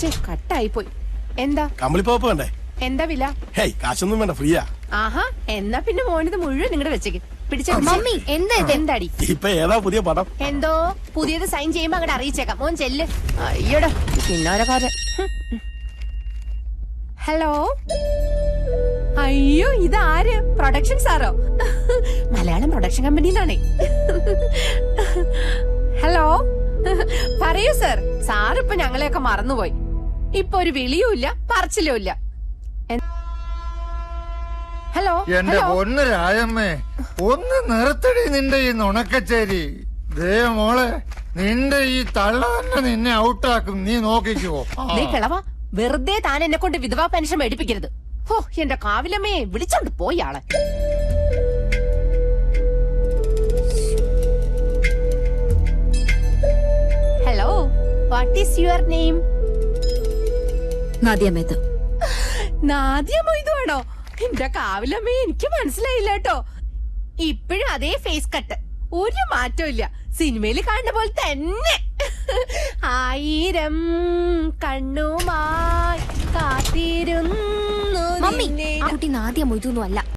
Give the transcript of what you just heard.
ശേ കട്ടായി പോയി എന്താ? കമ്പിളിപ്പോപ്പ് വേണ്ടേ? എന്താ വില? ഹേയ് കാശൊന്നും വേണ്ട ഫ്രീയാ. ആഹാ എന്നാ പിന്നെ മോനിത് മുഴുവൻ നിങ്ങളുടെ വെച്ചേക്ക്. പിടിച്ച. മമ്മി എന്താ ഇത്? എന്താടി? ഇപ്പൊ ഏതാ പുതിയ പടം? എന്തോ? പുതിയത് സൈൻ ചെയ്യുമ്പോ അങ്ങോട്ട് അറിയിച്ചേക്കാം. മോൻ ചെല്ല്. അയ്യടാ പിന്നാരക്കാരൻ ഹലോ? അയ്യോ ഇതാര്? പ്രൊഡക്ഷൻ സാറോ? മലയാളം പ്രൊഡക്ഷൻ കമ്പനിയിലാണേ. ഹലോ? പറയൂ സർ. സാർ ഇപ്പൊ ഞങ്ങളെയൊക്കെ മറന്നുപോയി. ഇപ്പൊ ഒരു വിളിയുമില്ല പറച്ചിലുമില്ല ഹലോ എന്റെ പൊന്ന് രായമ്മേ ഒന്ന് നിർത്തടി നിന്റെ ഈ നുണക്കച്ചേരി. ദേ മോളെ നിന്റെ ഈ തള്ള തന്നെ നിന്നെ ഔട്ടാക്കും. നീ നോക്കിക്കോ. നീ കിളവ വെറുതെ താൻ എന്നെ കൊണ്ട് വിധവാ പെൻഷൻ മേടിപ്പിക്കരുത്. ഓ എന്റെ കാവിലമ്മയെ വിളിച്ചോണ്ട് പോയാളെ ആളെ. Hello what is your name Nadia Mehta Nadia മൊയ്തുവാണോ എന്റെ കാവിലമ്മേ എനിക്ക് മനസ്സിലായില്ല കേട്ടോ. ഇപ്പോഴും അതേ ഫേസ് കട്ട് ഒരു മാറ്റവും ഇല്ല. സിനിമയിൽ കാണുന്ന പോലെ തന്നെ. ആയിരം കണ്ണുമായി കാത്തിരുന്നു മമ്മി ആ കുട്ടി നാദ്യം മൊയ്തൊന്നും അല്ല.